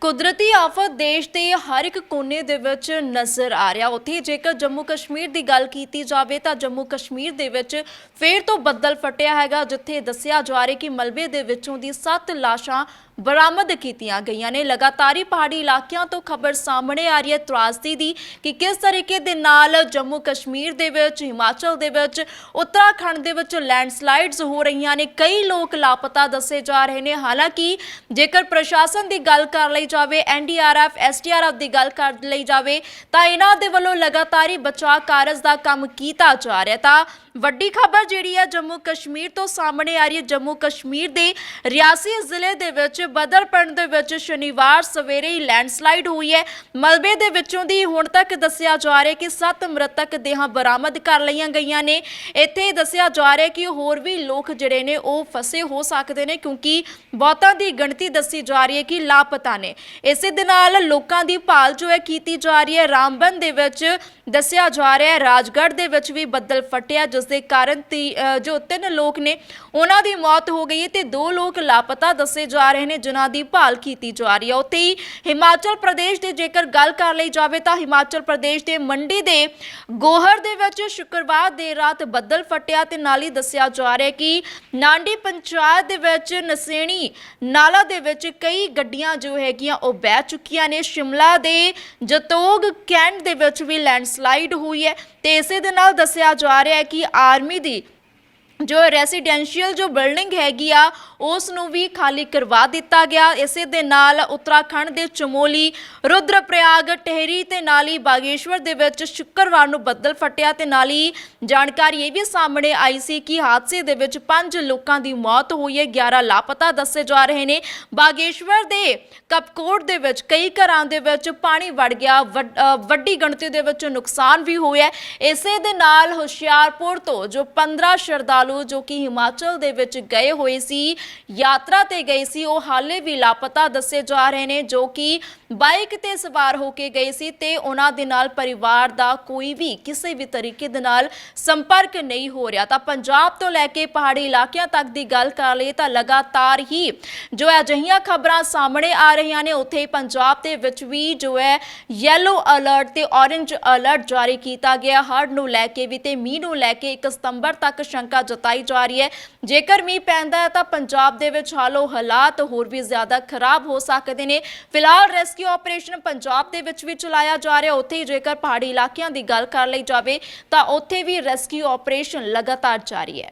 ਕੁਦਰਤੀ ਆਫਤ ਦੇਸ਼ ਦੇ ਹਰ ਇੱਕ ਕੋਨੇ ਦੇ ਵਿੱਚ ਨਜ਼ਰ ਆ ਰਿਹਾ। ਉੱਥੇ ਜੇਕਰ ਜੰਮੂ ਕਸ਼ਮੀਰ ਦੀ ਗੱਲ ਕੀਤੀ ਜਾਵੇ ਤਾਂ ਜੰਮੂ ਕਸ਼ਮੀਰ ਦੇ ਵਿੱਚ ਫੇਰ ਤੋਂ ਬੱਦਲ ਫਟਿਆ ਹੈਗਾ, ਜਿੱਥੇ ਦੱਸਿਆ ਜਾ ਰਿਹਾ ਕਿ ਮਲਬੇ ਦੇ ਵਿੱਚੋਂ ਦੀ 7 ਲਾਸ਼ਾਂ ਬਰਾਮਦ ਕੀਤੀਆਂ ਗਈਆਂ ਨੇ। ਲਗਾਤਾਰੀ ਪਹਾੜੀ ਇਲਾਕਿਆਂ ਤੋਂ ਖਬਰ ਸਾਹਮਣੇ ਆ ਰਹੀ ਹੈ। ਤਰਾਸਦੀ ਦੀ ਕਿ ਕਿਸ ਤਰੀਕੇ ਦੇ ਨਾਲ ਜੰਮੂ ਕਸ਼ਮੀਰ ਦੇ ਵਿੱਚ, ਹਿਮਾਚਲ ਦੇ ਵਿੱਚ, ਉੱਤਰਾਖੰਡ ਦੇ ਵਿੱਚ ਲੈਂਡਸਲਾਈਡਸ ਹੋ ਰਹੀਆਂ ਨੇ। ਕਈ ਲੋਕ ਲਾਪਤਾ ਦੱਸੇ ਜਾ ਰਹੇ ਨੇ। ਹਾਲਾਂਕਿ ਜੇਕਰ ਪ੍ਰਸ਼ਾਸਨ ਦੀ ਗੱਲ ਕਰ ਲਈ ਜਾਵੇ ਐਨਡੀਆਰਐਫ ਐਸਡੀਆਰਐਫ ਦੀ ਗੱਲ ਕਰ ਲਈ ਜਾਵੇ, ਤਾਂ ਇਹਨਾਂ ਦੇ ਵੱਲੋਂ ਲਗਾਤਾਰੀ ਬਚਾਅ ਕਾਰਜ ਦਾ ਕੰਮ ਕੀਤਾ ਜਾ ਰਿਹਾ ਤਾਂ ਵੱਡੀ ਖਬਰ ਜਿਹੜੀ ਹੈ ਜੰਮੂ ਕਸ਼ਮੀਰ ਤੋਂ ਸਾਹਮਣੇ ਆ ਰਹੀ ਹੈ। ਜੰਮੂ ਕਸ਼ਮੀਰ ਦੇ ਰਿਆਸੀ ਜ਼ਿਲ੍ਹੇ ਦੇ ਵਿੱਚ ਬਦਰ ਪਿੰਡ ਦੇ ਵਿੱਚ ਸ਼ਨੀਵਾਰ ਸਵੇਰੇ ਹੀ ਲੈਂਡਸਲਾਈਡ ਹੋਈ ਹੈ। ਮਲਬੇ ਦੇ ਵਿੱਚੋਂ ਦੀ ਹੁਣ ਤੱਕ ਦੱਸਿਆ ਜਾ ਰਿਹਾ ਕਿ 7 ਮ੍ਰਿਤਕ ਦੇਹਾਂ ਬਰਾਮਦ ਕਰ ਲਈਆਂ ਗਈਆਂ ਨੇ। ਇੱਥੇ ਦੱਸਿਆ ਜਾ ਰਿਹਾ ਕਿ ਹੋਰ ਵੀ ਲੋਕ ਜਿਹੜੇ ਨੇ ਉਹ ਫਸੇ ਹੋ ਸਕਦੇ ਨੇ ਕਿਉਂਕਿ ਬਹੁਤਾਂ ਦੀ ਗਿਣਤੀ ਦੱਸੀ ਜਾ ਰਹੀ ਹੈ ਕਿ ਲਾਪਤਾ ਨੇ। ਇਸੇ ਦੇ ਨਾਲ ਲੋਕਾਂ ਦੀ ਭਾਲ ਜੋ ਹੈ ਕੀਤੀ ਜਾ ਰਹੀ ਹੈ। ਰਾਮਬਨ ਦੇ ਵਿੱਚ ਦੱਸਿਆ ਜਾ ਰਿਹਾ ਹੈ। ਰਾਜਗੜ੍ਹ ਦੇ ਵਿੱਚ ਵੀ ਬੱਦਲ ਫਟਿਆ ਜਿਸ ਦੇ ਕਾਰਨ ਜੋ ਤਿੰਨ ਲੋਕ ਨੇ, ਉਹਨਾਂ ਦੀ ਮੌਤ ਹੋ ਗਈ ਹੈ ਤੇ ਦੋ ਲੋਕ ਲਾਪਤਾ ਦੱਸੇ ਜਾ ਰਹੇ ਨੇ, ਜਿਨ੍ਹਾਂ ਦੀ ਭਾਲ ਕੀਤੀ ਜਾ ਰਹੀ ਹੈ। ਉੱਥੇ ਹੀ ਹਿਮਾਚਲ ਪ੍ਰਦੇਸ਼ ਦੇ ਜੇਕਰ ਗੱਲ ਕਰ ਲਈ ਜਾਵੇ ਤਾਂ ਹਿਮਾਚਲ ਪ੍ਰਦੇਸ਼ ਦੇ ਮੰਡੀ ਦੇ ਗੋਹਰ ਦੇ ਵਿੱਚ ਸ਼ੁੱਕਰਵਾਰ ਦੇ ਰਾਤ ਬੱਦਲ ਫਟਿਆ ਤੇ ਨਾਲ ਹੀ ਦੱਸਿਆ ਜਾ ਰਿਹਾ ਕਿ ਨਾਂਡੀ ਪੰਚਾਇਤ ਦੇ ਵਿੱਚ ਨਸੇਣੀ ਨਾਲਾ ਦੇ ਵਿੱਚ ਕਈ ਗੱਡੀਆਂ ਜੋ ਹੈਗੀਆਂ ਉਹ ਬਹਿ ਚੁੱਕੀਆਂ ਨੇ। ਸ਼ਿਮਲਾ ਦੇ ਜਤੋਗ ਕੈਂਟ ਦੇ ਵਿੱਚ ਵੀ ਲੈਂਡਸਲਾਈਡ ਹੋਈ ਹੈ। ਤੇ ਇਸੇ ਦੇ ਨਾਲ ਦੱਸਿਆ ਜਾ ਰਿਹਾ ਹੈ ਕਿ ਆਰਮੀ ਦੀ ਜੋ ਰੈਜ਼ੀਡੈਂਸ਼ੀਅਲ ਜੋ ਬਿਲਡਿੰਗ ਹੈਗੀ ਆ, ਉਸ ਨੂੰ ਵੀ ਖਾਲੀ ਕਰਵਾ ਦਿੱਤਾ ਗਿਆ। ਇਸੇ ਦੇ ਨਾਲ ਉੱਤਰਾਖੰਡ ਦੇ ਚਮੋਲੀ, ਰੁਦਰਪ੍ਰਯਾਗ, ਟਹਿਰੀ ਤੇ ਨਾਲੀ ਬਾਗੇਸ਼ਵਰ ਦੇ ਵਿੱਚ ਸ਼ੁੱਕਰਵਾਰ ਨੂੰ ਬੱਦਲ ਫਟਿਆ ਤੇ ਨਾਲੀ ਜਾਣਕਾਰੀ ਇਹ ਵੀ ਸਾਹਮਣੇ ਆਈ ਸੀ ਕਿ ਹਾਦਸੇ ਦੇ ਵਿੱਚ 5 ਲੋਕਾਂ ਦੀ ਮੌਤ ਹੋਈ ਹੈ। 11 ਲਾਪਤਾ ਦੱਸੇ ਜਾ ਰਹੇ ਨੇ। ਬਾਗੇਸ਼ਵਰ ਦੇ ਕਪਕੋਟ ਦੇ ਵਿੱਚ ਕਈ ਘਰਾਂ ਦੇ ਵਿੱਚ ਪਾਣੀ ਵੜ ਗਿਆ। ਵੱਡੀ ਗਿਣਤੀ ਦੇ ਵਿੱਚ ਨੁਕਸਾਨ ਵੀ ਹੋਇਆ। ਇਸੇ ਦੇ ਨਾਲ ਹੁਸ਼ਿਆਰਪੁਰ ਤੋਂ ਜੋ 15 ਸ਼ਰਧਾਲੂ ਜੋ ਕਿ ਹਿਮਾਚਲ ਦੇ ਵਿੱਚ ਗਏ ਹੋਏ ਸੀ, ਯਾਤਰਾ ਤੇ ਗਏ ਸੀ, ਉਹ ਹਾਲੇ ਵੀ ਲਾਪਤਾ ਦੱਸੇ ਜਾ ਰਹੇ ਨੇ, ਜੋ ਕਿ ਬਾਈਕ ਤੇ ਸਵਾਰ ਹੋ ਕੇ ਗਏ ਸੀ ਤੇ ਉਹਨਾਂ ਦੇ ਨਾਲ ਪਰਿਵਾਰ ਦਾ ਕੋਈ ਵੀ ਕਿਸੇ ਵੀ ਤਰੀਕੇ ਦੇ ਨਾਲ ਸੰਪਰਕ ਨਹੀਂ ਹੋ ਰਿਹਾ। ਤਾਂ ਪੰਜਾਬ ਤੋਂ ਲੈ ਕੇ ਪਹਾੜੀ ਇਲਾਕਿਆਂ ਤੱਕ ਦੀ ਗੱਲ ਕਰ ਲਈਏ ਤਾਂ ਲਗਾਤਾਰ ਹੀ ਜੋ ਅਜਿਹੀਆਂ ਖਬਰਾਂ ਸਾਹਮਣੇ ਆ ਰਹੀਆਂ ਨੇ, ਉੱਥੇ ਪੰਜਾਬ ਦੇ ਵਿੱਚ ਵੀ ਜੋ ਹੈ ਯੈਲੋ ਅਲਰਟ ਤੇ ਔਰੇਂਜ ਅਲਰਟ ਜਾਰੀ ਕੀਤਾ ਗਿਆ। ਹੜ੍ਹ ਨੂੰ ਲੈ ਕੇ ਵੀ ਤੇ ਮੀਂਹ ਨੂੰ ਲੈ ਕੇ 1 ਸਤੰਬਰ ਤੱਕ ਸ਼ੰਕਾ ਜਤਾਈ ਜਾ ਰਹੀ ਹੈ। ਜੇਕਰ ਮੀਂਹ ਪੈਂਦਾ ਹੈ ਤਾਂ ਪੰਜਾਬ ਦੇ ਵਿੱਚ ਹਾਲੋ ਹਾਲਾਤ ਹੋਰ ਵੀ ਜ਼ਿਆਦਾ ਖਰਾਬ ਹੋ ਸਕਦੇ ਨੇ। ਫਿਲਹਾਲ ਰੈਸਕਿਊ ਆਪਰੇਸ਼ਨ ਪੰਜਾਬ ਦੇ ਵਿੱਚ ਵੀ ਚਲਾਇਆ ਜਾ ਰਿਹਾ। ਉੱਥੇ ਹੀ ਜੇਕਰ ਪਹਾੜੀ ਇਲਾਕਿਆਂ ਦੀ ਗੱਲ ਕਰ ਲਈ ਜਾਵੇ ਤਾਂ ਉੱਥੇ ਵੀ ਰੈਸਕਿਊ ਆਪਰੇਸ਼ਨ ਲਗਾਤਾਰ ਜਾਰੀ ਹੈ।